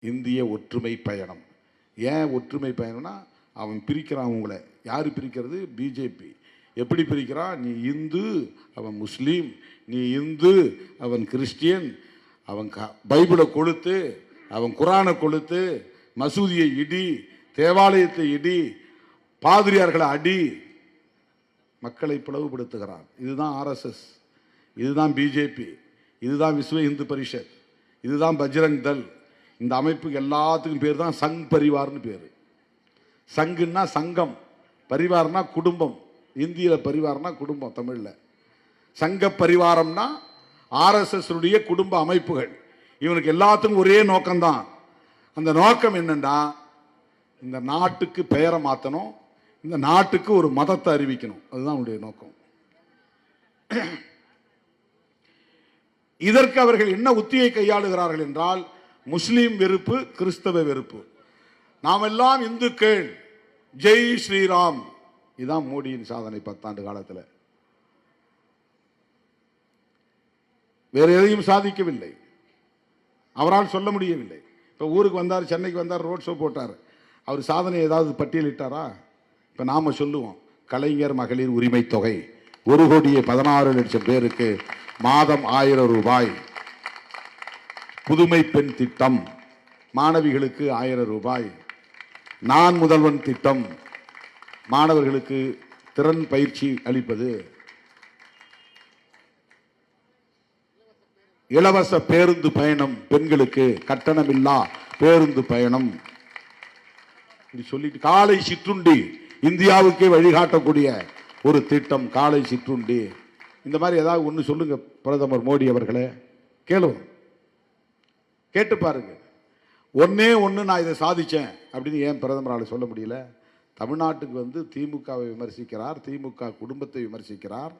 இந்திய ஒற்றுமை பயணம். ஏன் ஒற்றுமை பயணம்னா அவன் பிரிக்கிறான் உங்களை. யார் பிரிக்கிறது? பிஜேபி. எப்படி பிரிக்கிறான் நீ இந்து அவன் முஸ்லீம். நீ இந்து அவன் கிறிஸ்டியன். அவன் க பைபிளை கொளுத்து அவன் குரானை கொளுத்து மசூதியை இடி தேவாலயத்தை இடி பாதிரியார்களை அடி மக்களை பிளவுபடுத்துகிறான். இதுதான் ஆர்எஸ்எஸ். இதுதான் பிஜேபி. இதுதான் விஸ்வ இந்து பரிஷத். இதுதான் பஜ்ரங் தல் இந்த அமைப்புக்கு எல்லாத்துக்கும் பேர் தான் சங் பரிவார்னு பேர். சங்குன்னா சங்கம் பரிவார்னா குடும்பம். இந்தியில் பரிவார்னா குடும்பம் தமிழில். சங்க பரிவாரம்னா ஆர்எஸ்எஸ்னுடைய குடும்ப அமைப்புகள். இவனுக்கு எல்லாத்துக்கும் ஒரே நோக்கம்தான். அந்த நோக்கம் என்னன்னா இந்த நாட்டுக்கு பெயரை மாற்றணும் இந்த நாட்டுக்கு ஒரு மதத்தை அறிவிக்கணும். அதுதான் அவனுடைய நோக்கம். இதற்கு அவர்கள் என்ன உத்தியை கையாளுகிறார்கள் என்றால் முஸ்லீம் வெறுப்பு கிறிஸ்தவ வெறுப்பு. நாம் எல்லாம் இந்துக்கள். ஜெய் ஸ்ரீராம். இதுதான் மோடியின் சாதனை பத்தாண்டு காலத்தில். வேறு எதையும் சாதிக்கவில்லை. அவரால் சொல்ல முடியவில்லை. இப்போ ஊருக்கு வந்தார் சென்னைக்கு வந்தார் ரோட் ஷோ போட்டார். அவர் சாதனை ஏதாவது பட்டியலிட்டாரா? இப்போ நாம் சொல்லுவோம். கலைஞர் மகளிர் உரிமை தொகை ஒரு கோடியே பதினாறு லட்சம் பேருக்கு மாதம் ஆயிரம் ரூபாய். புதுமை பெண் திட்டம். மாணவிகளுக்கு ஆயிரம் ரூபாய். நான் முதல்வன் திட்டம். மாணவர்களுக்கு திறன் பயிற்சி அளிப்பது. இலவச பேருந்து பயணம் பெண்களுக்கு கட்டணமில்லா பேருந்து பயணம். இப்படி சொல்லிட்டு காலை சிற்றுண்டி இந்தியாவுக்கே வழிகாட்டக்கூடிய ஒரு திட்டம் காலை சிற்றுண்டி. இந்த மாதிரி ஏதாவது ஒன்று சொல்லுங்க பிரதமர் மோடி அவர்களே. கேளும் கேட்டு பாருங்க. ஒன்னே ஒன்று நான் இதை சாதித்தேன் அப்படின்னு ஏன் பிரதமரால் சொல்ல முடியல? தமிழ்நாட்டுக்கு வந்து திமுகவை விமர்சிக்கிறார் திமுக குடும்பத்தை விமர்சிக்கிறார்.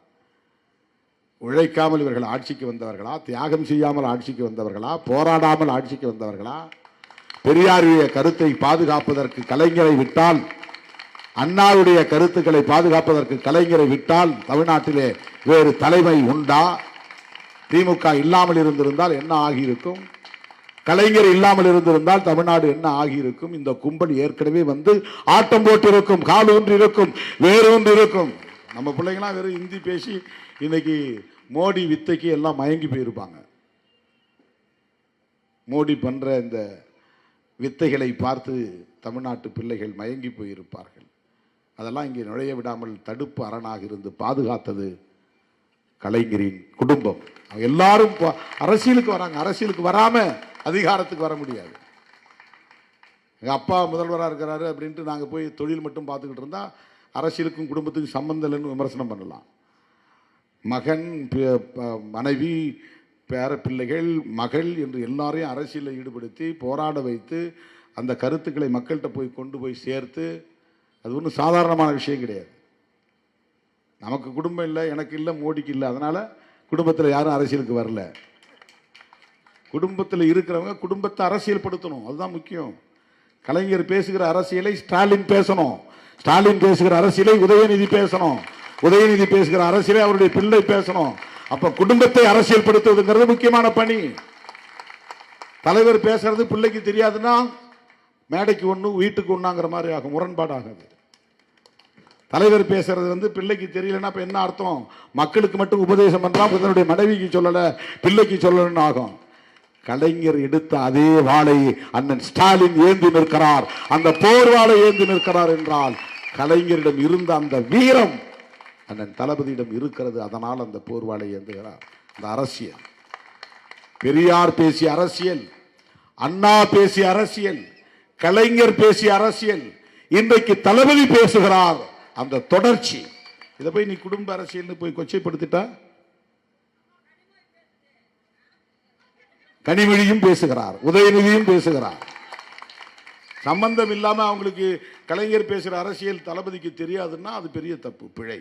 உழைக்காமல் இவர்கள் ஆட்சிக்கு வந்தவர்களா? தியாகம் செய்யாமல் ஆட்சிக்கு வந்தவர்களா? போராடாமல் ஆட்சிக்கு வந்தவர்களா? பெரியாருடைய கருத்தை பாதுகாப்பதற்கு கலைஞரை விட்டால் அண்ணாவுடைய கருத்துக்களை பாதுகாப்பதற்கு கலைஞரை விட்டால் தமிழ்நாட்டிலே வேறு தலைமை உண்டா? திமுக இல்லாமல் இருந்திருந்தால் என்ன ஆகியிருக்கும்? கலைஞர் இல்லாமல் இருந்திருந்தால் தமிழ்நாடு என்ன ஆகியிருக்கும்? இந்த கும்பல் ஏற்கனவே வந்து ஆட்டம் போட்டிருக்கும் கால் ஒன்று இருக்கும் வேறு ஒன்று இருக்கும் நம்ம பிள்ளைங்களாம் வெறும் ஹிந்தி பேசி இன்னைக்கு மோடி வித்தைக்கு எல்லாம் மயங்கி போயிருப்பாங்க. மோடி பண்ணுற இந்த வித்தைகளை பார்த்து தமிழ்நாட்டு பிள்ளைகள் மயங்கி போயிருப்பார்கள். அதெல்லாம் இங்கே நுழைய விடாமல் தடுப்பு அரணாக இருந்து பாதுகாத்தது கலைஞரின் குடும்பம். எல்லாரும் அரசியலுக்கு வராங்க. அரசியலுக்கு வராமல் அதிகாரத்துக்கு வர முடியாது. எங்கள் அப்பா முதல்வராக இருக்கிறாரு அப்படின்ட்டு நாங்கள் போய் தொழில் மட்டும் பார்த்துக்கிட்டு இருந்தால் அரசியலுக்கும் குடும்பத்துக்கும் சம்மந்தம் இல்லைன்னு விமர்சனம் பண்ணலாம். மகன் மனைவி பேர பிள்ளைகள் மகள் என்று எல்லாரையும் அரசியலில் ஈடுபடுத்தி போராட வைத்து அந்த கருத்துக்களை மக்கள்கிட்ட போய் கொண்டு போய் சேர்த்து அது ஒன்றும் சாதாரணமான விஷயம் கிடையாது. நமக்கு குடும்பம் இல்லை எனக்கு இல்லை மோடிக்கு இல்லை அதனால் குடும்பத்தில் யாரும் அரசியலுக்கு வரல. குடும்பத்தில் இருக்கிறவங்க குடும்பத்தை அரசியல்படுத்தணும். அதுதான் முக்கியம். கலைஞர் பேசுகிற அரசியலை ஸ்டாலின் பேசணும். ஸ்டாலின் பேசுகிற அரசியலை உதயநிதி பேசணும். உதயநிதி பேசுகிற அரசியலை அவருடைய பிள்ளை பேசணும். அப்ப குடும்பத்தை அரசியல்படுத்துவதுங்கிறது முக்கியமான பணி. தலைவர் பேசுறது பிள்ளைக்கு தெரியாதுன்னா மேடைக்கு ஒன்று வீட்டுக்கு ஒன்றாங்கிற மாதிரி ஆகும். முரண்பாடாகாது. தலைவர் பேசுறது வந்து பிள்ளைக்கு தெரியலன்னா இப்போ என்ன அர்த்தம்? மக்களுக்கு மட்டும் உபதேசம் பண்ணுறான் தன்னுடைய மனைவிக்கு சொல்லலை பிள்ளைக்கு சொல்லலைன்னு ஆகும். கலைஞர் எடுத்த அதே வாளை அண்ணன் ஸ்டாலின் ஏந்தி நிற்கிறார். அந்த போர் வாளை ஏந்தி நிற்கிறார் என்றால் கலைஞரிடம் இருந்த அந்த வீரம் அண்ணன் தளபதியிடம் இருக்கிறது. அதனால் அந்த போர் வாளை ஏந்துகிறார். அந்த அரசியல். பெரியார் பேசிய அரசியல் அண்ணா பேசிய அரசியல் கலைஞர் பேசிய அரசியல் இன்றைக்கு தளபதி பேசுகிறார். அந்த தொடர்ச்சி. இதை போய் நீ குடும்ப அரசியல்னு போய் கொச்சைப்படுத்திட்டா? கனிமொழியும் பேசுகிறார் உதயநிதியும் பேசுகிறார். சம்பந்தம் இல்லாம அவங்களுக்கு கலைஞர் பேசுற அரசியல் தளபதிக்கு தெரியாதுன்னா அது பெரிய தப்பு பிழை.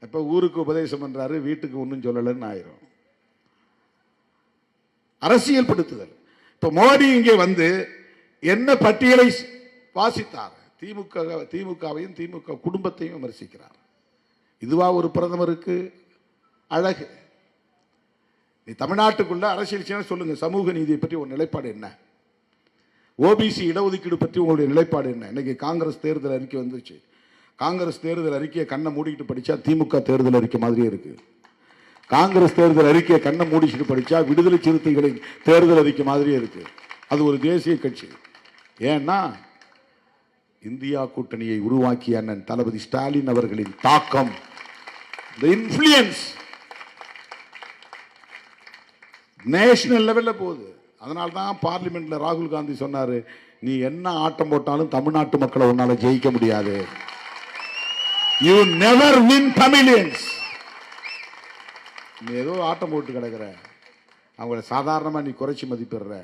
இப்ப ஊருக்கு உபதேசம் பண்றாரு வீட்டுக்கு ஒன்றும் சொல்லலைன்னு ஆயிரும். அரசியல் படுத்துதல் இப்ப மோடி இங்கே வந்து என்ன பட்டியலை வாசித்தார்? திமுக திமுகவையும் திமுக குடும்பத்தையும் விமர்சிக்கிறார். இதுவா ஒரு பிரதமருக்கு அழகு. நீ தமிழ்நாட்டுக்குள்ள அரசியல் சொல்லுங்க. சமூக நீதியை பற்றி ஒரு நிலைப்பாடு என்ன? ஓபிசி இடஒதுக்கீடு பற்றி உங்களுடைய நிலைப்பாடு என்ன? இன்னைக்கு காங்கிரஸ் தேர்தல் அறிக்கை வந்துச்சு காங்கிரஸ் தேர்தல் அறிக்கையை கண்ணை மூடிக்கிட்டு படிச்சா திமுக தேர்தல் அறிக்கை மாதிரியே இருக்கு. காங்கிரஸ் தேர்தல் அறிக்கையை கண்ணை மூடிச்சுட்டு படிச்சா விடுதலை சிறுத்தைகளின் தேர்தல் அறிக்கை மாதிரியே இருக்கு. அது ஒரு தேசிய கட்சி. ஏன்னா இந்தியா கூட்டணியை உருவாக்கிய அண்ணன் தளபதி ஸ்டாலின் அவர்களின் தாக்கம். த இன்ஃப்ளூயன்ஸ் நேஷனல் லெவலில் போகுது. அதனால தான் பார்லிமெண்ட்டில் ராகுல் காந்தி சொன்னார் நீ என்ன ஆட்டம் போட்டாலும் தமிழ்நாட்டு மக்களை உன்னால் ஜெயிக்க முடியாது. You never win Tamilians. நீ ஏதோ ஆட்டம் போட்டு கிடக்கிற. அவங்கள சாதாரணமாக நீ குறைச்சி மதிப்பிடுற.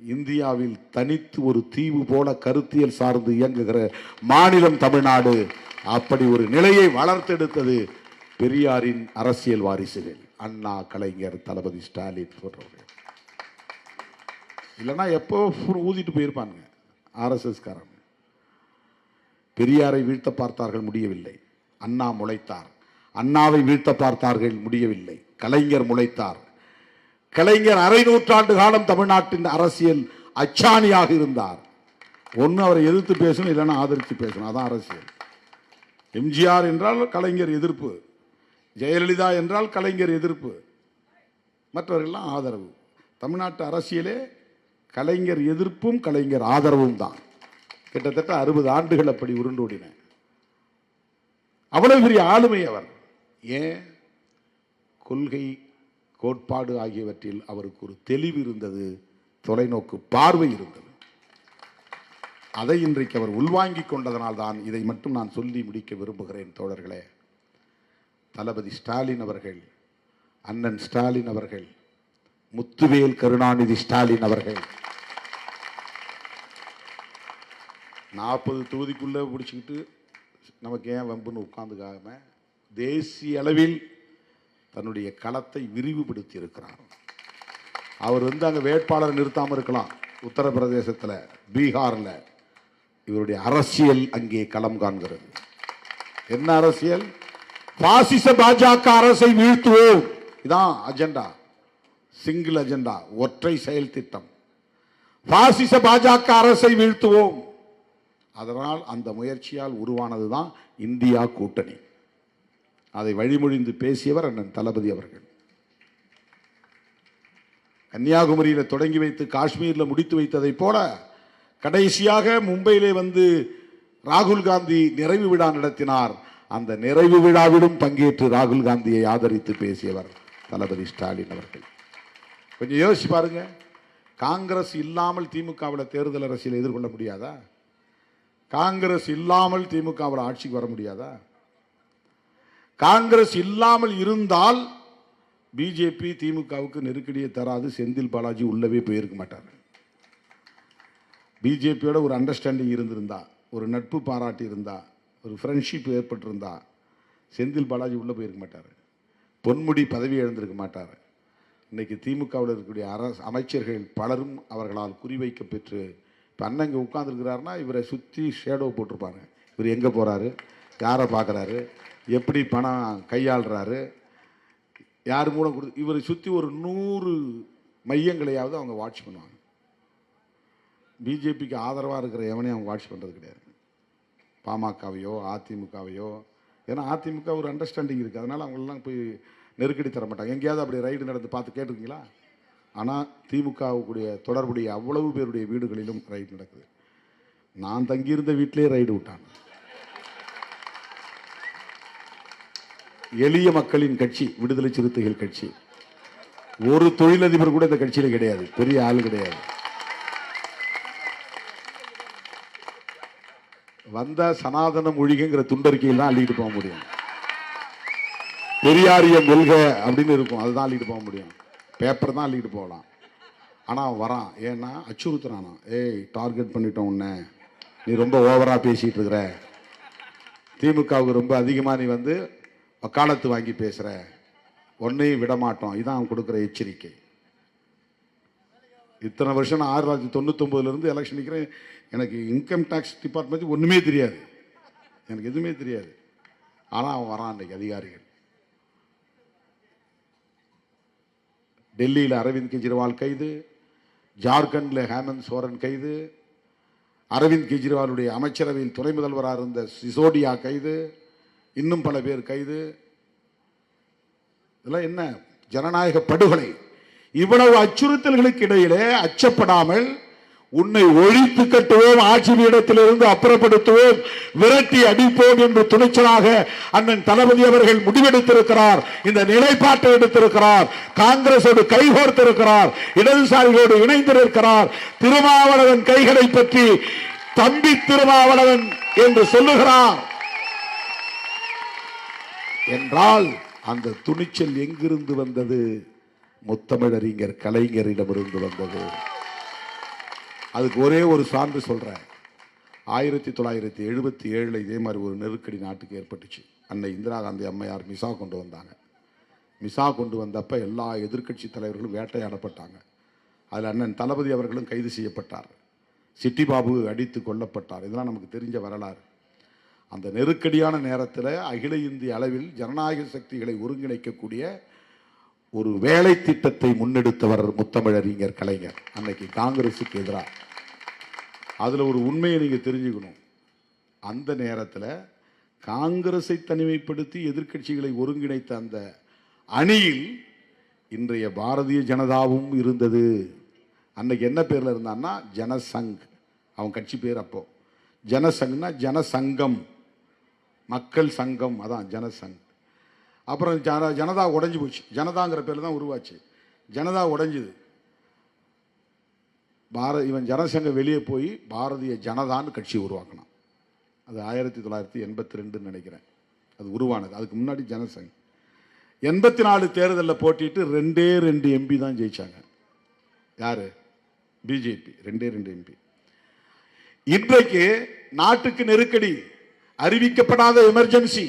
இந்தியாவில் தனித்து ஒரு தீவு போல கருத்தியல் சார்ந்து இயங்குகிற மாநிலம் தமிழ்நாடு. அப்படி ஒரு நிலையை வளர்த்தெடுத்தது பெரியாரின் அரசியல் வாரிசுகள். அண்ணா கலைஞர் தளபதி ஸ்டாலின் போன்றவர்கள். இல்லைன்னா எப்போ ஊதிட்டு போயிருப்பானுங்க. ஆர்எஸ்எஸ்காரன் பெரியாரை வீழ்த்த பார்த்தார்கள் முடியவில்லை. அண்ணா முளைத்தார். அண்ணாவை வீழ்த்த பார்த்தார்கள் முடியவில்லை. கலைஞர் முளைத்தார். கலைஞர் அரை நூற்றாண்டு காலம் தமிழ்நாட்டின் அரசியல் அச்சாணியாக இருந்தார். ஒன்று அவரை எதிர்த்து பேசணும் இல்லைன்னா ஆதரித்து பேசணும். அதான் அரசியல். எம்ஜிஆர் என்றால் கலைஞர் எதிர்ப்பு. ஜெயலலிதா என்றால் கலைஞர் எதிர்ப்பு. மற்றவர்கள்லாம் ஆதரவு. தமிழ்நாட்டு அரசியலே கலைஞர் எதிர்ப்பும் கலைஞர் ஆதரவும் தான். கிட்டத்தட்ட அறுபது ஆண்டுகள் அப்படி உருண்டோடின. அவ்வளவு பெரிய ஆளுமை அவர். ஏன்? கொள்கை கோட்பாடு ஆகியவற்றில் அவருக்கு ஒரு தெளிவு இருந்தது. தொலைநோக்கு பார்வை இருந்தது. அதை இன்றைக்கு அவர் உள்வாங்கிக் கொண்டதனால் தான் இதை மட்டும் நான் சொல்லி முடிக்க விரும்புகிறேன் தோழர்களே. தளபதி ஸ்டாலின் அவர்கள் அண்ணன் ஸ்டாலின் அவர்கள் முத்துவேல் கருணாநிதி ஸ்டாலின் அவர்கள். நாற்பது தொகுதிக்குள்ளே பிடிச்சிக்கிட்டு நமக்கு ஏன் வம்புன்னு உட்காந்துக்காம தேசிய அளவில் தன்னுடைய களத்தை விரிவுபடுத்தி இருக்கிறார் அவர் வந்து அங்கே வேட்பாளர் நிறுத்தாமல் இருக்கலாம். உத்தரப்பிரதேசத்தில் பீகாரில். இவருடைய அரசியல் அங்கே களம் காண்கிறது. என்ன அரசியல்? பாசிச பாஜக அரசை வீழ்த்துவோம். இதான் அஜெண்டா. சிங்கிள் அஜெண்டா ஒற்றை செயல் திட்டம். பாசிச பாஜக அரசை வீழ்த்துவோம். அதனால் அந்த முயற்சியால் உருவானது தான் இந்தியா கூட்டணி. அதை வழிமொழிந்து பேசியவர் அண்ணன் தளபதி அவர்கள். கன்னியாகுமரியில் தொடங்கி வைத்து காஷ்மீரில் முடித்து வைத்ததைப் போல கடைசியாக மும்பையிலே வந்து ராகுல் காந்தி நிறைவு விழா நடத்தினார். அந்த நிறைவு விழாவிலும் பங்கேற்று ராகுல் காந்தியை ஆதரித்து பேசியவர் தளபதி ஸ்டாலின் அவர்கள். கொஞ்சம் யோசிச்சு பாருங்க. காங்கிரஸ் இல்லாமல் திமுகவில் தேர்தல் அரசியல் எதிர்கொள்ள முடியாதா? காங்கிரஸ் இல்லாமல் திமுகவில் ஆட்சிக்கு வர முடியாதா? காங்கிரஸ் இல்லாமல் இருந்தால் பிஜேபி திமுகவுக்கு நெருக்கடியை தராது. செந்தில் பாலாஜி உள்ளவே போயிருக்க மாட்டார். பிஜேபியோட ஒரு அண்டர்ஸ்டாண்டிங் இருந்திருந்தா ஒரு நட்பு பாராட்டி இருந்தால் ஒரு ஃப்ரெண்ட்ஷிப் ஏற்பட்டிருந்தா செந்தில் பாலாஜி உள்ளே போயிருக்க மாட்டார். பொன்முடி பதவி இழந்திருக்க மாட்டார். இன்றைக்கி திமுகவில் இருக்கக்கூடிய அரசு அமைச்சர்கள் பலரும் அவர்களால் குறிவைக்க பெற்று இப்போ அண்ணன் இங்கே உட்காந்துருக்கிறாருன்னா இவரை சுற்றி ஷேடோ போட்டிருப்பாங்க. இவர் எங்கே போகிறாரு யாரை பார்க்குறாரு எப்படி பணம் கையாளுறாரு? யார் மூலம் கொடு இவரை சுற்றி ஒரு நூறு மையங்களையாவது அவங்க வாட்ச் பண்ணுவாங்க. பிஜேபிக்கு ஆதரவாக இருக்கிற எவனையும் அவங்க வாட்ச் பண்ணுறது கிடையாது. பாமகவையோ அதிமுகவையோ ஏன்னா அதிமுக ஒரு அண்டர்ஸ்டாண்டிங் இருக்குது அதனால் அவங்களெல்லாம் போய் நெருக்கடி தர மாட்டாங்க. எங்கேயாவது அப்படி ரைடு நடந்து பார்த்து கேட்டிருக்கீங்களா? ஆனால் திமுகவுக்குடைய தொடர்புடைய அவ்வளவு பேருடைய வீடுகளிலும் ரைடு நடக்குது. நான் தங்கியிருந்த வீட்டிலே ரைடு விட்டாங்க. எளிய மக்களின் கட்சி விடுதலை சிறுத்தைகள் கட்சி. ஒரு தொழிலதிபர் கூட இந்த கட்சியில கிடையாது. பெரிய ஆள் கிடையாது. வந்த சனாதன மொழிகிற துண்டறிக்கையில் தான் அள்ளிட்டு போக முடியும். பெரியாரிய கொள்க அப்படின்னு இருக்கும் அதுதான் அள்ளிட்டு போக முடியும். பேப்பர் தான் அள்ளிட்டு போகலாம். ஆனால் அவன் வரான். ஏன்னா அச்சுறுத்துறானா ஏய் டார்கெட் பண்ணிட்டோம் உன்னை. நீ ரொம்ப ஓவராக பேசிகிட்டு இருக்கிற. திமுகவுக்கு ரொம்ப அதிகமாக நீ வந்து வக்காலத்து வாங்கி பேசுகிற ஒன்றையும் விடமாட்டோம். இதான் அவன் கொடுக்குற எச்சரிக்கை. இத்தனை வருஷம் நான் ஆயிரத்தி தொள்ளாயிரத்தி தொண்ணூத்தொம்பதுலேருந்து எலெக்ஷன் நிற்கிறேன் எனக்கு இன்கம் டேக்ஸ் டிபார்ட்மெண்ட் ஒன்றுமே தெரியாது. எனக்கு எதுவுமே தெரியாது. ஆனால் அவன் வரான் அன்றைக்கு அதிகாரிகள். டெல்லியில் அரவிந்த் கெஜ்ரிவால் கைது ஜார்க்கண்டில் ஹேமந்த் சோரன் கைது அரவிந்த் கெஜ்ரிவாலுடைய அமைச்சரவையில் துணை முதல்வராக இருந்த சிசோடியா கைது இன்னும் பல பேர் கைது. இதெல்லாம் என்ன? ஜனநாயக படுகொலை. இவ்வளவு அச்சுறுத்தல்களுக்கு இடையிலே அச்சப்படாமல் உன்னை ஒழித்து கட்டுவோம் ஆட்சி பீடத்திலிருந்து அப்புறப்படுத்துவோம் விரட்டி அடிப்போம் என்று துணிச்சலாக அண்ணன் தளபதி அவர்கள் முடிவெடுத்திருக்கிறார் இந்த நிலைப்பாட்டை எடுத்திருக்கிறார் காங்கிரசோடு கைகோர்த்திருக்கிறார் இடதுசாரிகளோடு இணைந்திருக்கிறார் திருமாவளவன் கைகளை பற்றி தம்பி திருமாவளவன் என்று சொல்லுகிறார். என்றால் அந்த துணிச்சல் எங்கிருந்து வந்தது? முத்தமிழறிஞர் கலைஞரிடமிருந்து வந்தது. அதுக்கு ஒரே ஒரு சான்று சொல்கிறேன் ஆயிரத்தி தொள்ளாயிரத்தி எழுபத்தி ஏழில் இதே மாதிரி ஒரு நெருக்கடி நாட்டுக்கு ஏற்பட்டுச்சு. அன்னை இந்திரா காந்தி அம்மையார் மிசா கொண்டு வந்தாங்க. மிசா கொண்டு வந்தப்போ எல்லா எதிர்க்கட்சி தலைவர்களும் வேட்டையாடப்பட்டாங்க. அதில் அண்ணன் தளபதி அவர்களும் கைது செய்யப்பட்டார். சிட்டி பாபு அடித்து கொல்லப்பட்டார். இதெல்லாம் நமக்கு தெரிஞ்ச வரலாறு. அந்த நெருக்கடியான நேரத்தில் அகில இந்திய அளவில் ஜனநாயக சக்திகளை ஒருங்கிணைக்கக்கூடிய ஒரு வேலை திட்டத்தை முன்னெடுத்தவர் முத்தமிழறிஞர் கலைஞர். அன்னைக்கு காங்கிரஸுக்கு எதிராக அதில் ஒரு உண்மையை நீங்கள் தெரிஞ்சுக்கணும். அந்த நேரத்தில் காங்கிரஸை தனிமைப்படுத்தி எதிர்க்கட்சிகளை ஒருங்கிணைத்த அந்த அணியில் இன்றைய பாரதிய ஜனதாவும் இருந்தது. அன்னைக்கு என்ன பேரில் இருந்தான்னா ஜனசங். அவன் கட்சி பேர் அப்போ. ஜனசங்னா ஜனசங்கம். மக்கள் சங்கம். அதான் ஜனசங். அப்புறம் ஜன ஜனதா உடஞ்சி போச்சு. ஜனதாங்கிற பேர் தான் உருவாச்சு. ஜனதா உடைஞ்சுது. பாரத இவன் ஜனசங்கம் வெளியே போய் பாரதிய ஜனதான்னு கட்சி உருவாக்கினான் அது ஆயிரத்தி தொள்ளாயிரத்தி எண்பத்தி ரெண்டுன்னு நினைக்கிறேன். அது உருவானது. அதுக்கு முன்னாடி ஜனசங். எண்பத்தி நாலு தேர்தலில் போட்டிட்டு ரெண்டே ரெண்டு எம்பி தான் ஜெயிச்சாங்க. யார்? பிஜேபி ரெண்டே ரெண்டு எம்பி இன்றைக்கு நாட்டுக்கு நெருக்கடி அறிவிக்கப்படாத எமர்ஜென்சி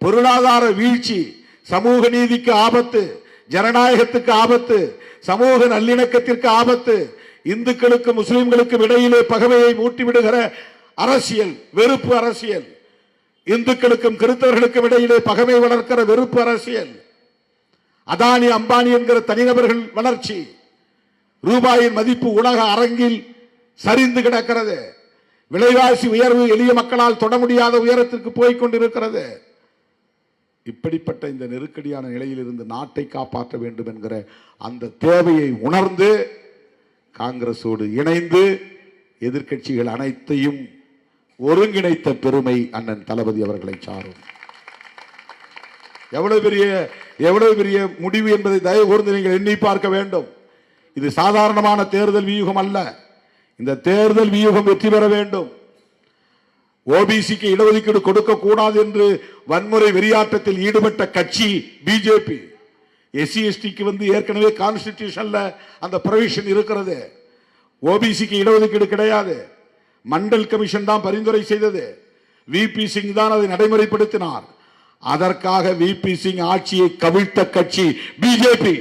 பொருளாதார வீழ்ச்சி சமூக நீதிக்கு ஆபத்து ஜனநாயகத்துக்கு ஆபத்து சமூக நல்லிணக்கத்திற்கு ஆபத்து இந்துக்களுக்கு முஸ்லிம்களுக்கும் இடையிலே பகவையை மூட்டிவிடுகிற அரசியல் வெறுப்பு அரசியல். இந்துக்களுக்கும் கிறிஸ்தவர்களுக்கும் இடையிலே பகமை வளர்க்கிற வெறுப்பு அரசியல். அதானி அம்பானி என்கிற தனிநபர்கள் வளர்ச்சி. ரூபாயின் மதிப்பு உலக அரங்கில் சரிந்து கிடக்கிறது. விலைவாசி உயர்வு எளிய மக்களால் தொட முடியாத உயரத்திற்கு போய்க் கொண்டிருக்கிறது. இப்படிப்பட்ட இந்த நெருக்கடியான நிலையிலிருந்து நாட்டை காப்பாற்ற வேண்டும் என்கிற அந்த தேவையை உணர்ந்து காங்கிரஸோடு இணைந்து எதிர்க்கட்சிகள் அனைத்தையும் ஒருங்கிணைத்த பெருமை அண்ணன் தளபதி அவர்களை சாரும். எவ்வளவு பெரிய எவ்வளவு பெரிய முடிவு என்பதை தயவு கூர்ந்து நீங்கள் எண்ணி பார்க்க வேண்டும். இது சாதாரணமான தேர்தல் வியூகம் அல்ல. இந்த தேர்தல் வியூகம் வெற்றி பெற வேண்டும். ஓபிசிக்கு இடஒதுக்கீடு கொடுக்க கூடாது என்று வன்முறை வெறியாட்டத்தில் ஈடுபட்ட கட்சி பிஜேபி எஸ்சி எஸ்டிக்கு வந்து ஏற்கனவே கான்ஸ்டிடியூஷன்ல அந்த ப்ரொவிஷன் இருக்கிறது. ஓபிசிக்கு இடஒதுக்கீடு கிடையாது. மண்டல் கமிஷன் தான் பரிந்துரை செய்தது. விபி சிங் தான் அதை நடைமுறைப்படுத்தினார். அதற்காக விபி சிங் ஆட்சியை கவிழ்த்த கட்சி பிஜேபி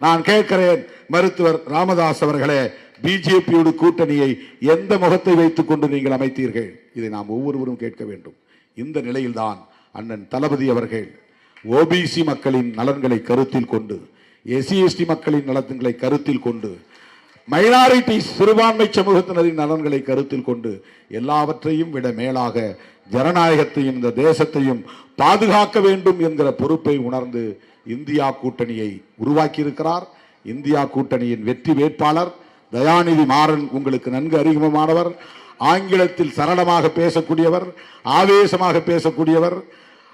நான் கேட்கிறேன் மருத்துவர் ராமதாஸ் அவர்களே பிஜேபியோட கூட்டணியை எந்த முகத்தை வைத்துக் கொண்டு நீங்கள் அமைத்தீர்கள்? இதை நாம் ஒவ்வொருவரும் கேட்க வேண்டும். இந்த நிலையில்தான் அண்ணன் தளபதி அவர்கள் ஓபிசி மக்களின் நலன்களை கருத்தில் கொண்டு எஸ்சி எஸ்டி மக்களின் நலன்களை கருத்தில் கொண்டு மைனாரிட்டி சிறுபான்மை சமூகத்தினரின் நலன்களை கருத்தில் கொண்டு எல்லாவற்றையும் விட மேலாக ஜனநாயகத்தையும் இந்த தேசத்தையும் பாதுகாக்க வேண்டும் என்கிற பொறுப்பை உணர்ந்து இந்தியா கூட்டணியை உருவாக்கியிருக்கிறார். இந்தியா கூட்டணியின் வெற்றி வேட்பாளர் தயாநிதி மாறன் உங்களுக்கு நன்கு அறிமுகமானவர் ஆங்கிலத்தில் சரளமாக பேசக்கூடியவர் ஆவேசமாக பேசக்கூடியவர்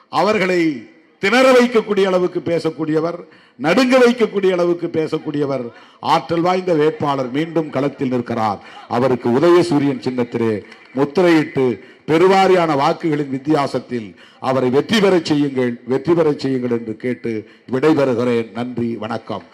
அவர்களை திணற வைக்கக்கூடிய அளவுக்கு பேசக்கூடியவர் நடுங்க வைக்கக்கூடிய அளவுக்கு பேசக்கூடியவர் ஆற்றல் வாய்ந்த வேட்பாளர் மீண்டும் களத்தில் நிற்கிறார். அவருக்கு உதயசூரியன் சின்னத்திலே முத்திரையிட்டு பெருவாரியான வாக்குகளின் வித்தியாசத்தில் அவரை வெற்றி பெறச் செய்யுங்கள் வெற்றி பெறச் செய்யுங்கள் என்று கேட்டு விடைபெறுகிறேன். நன்றி வணக்கம்.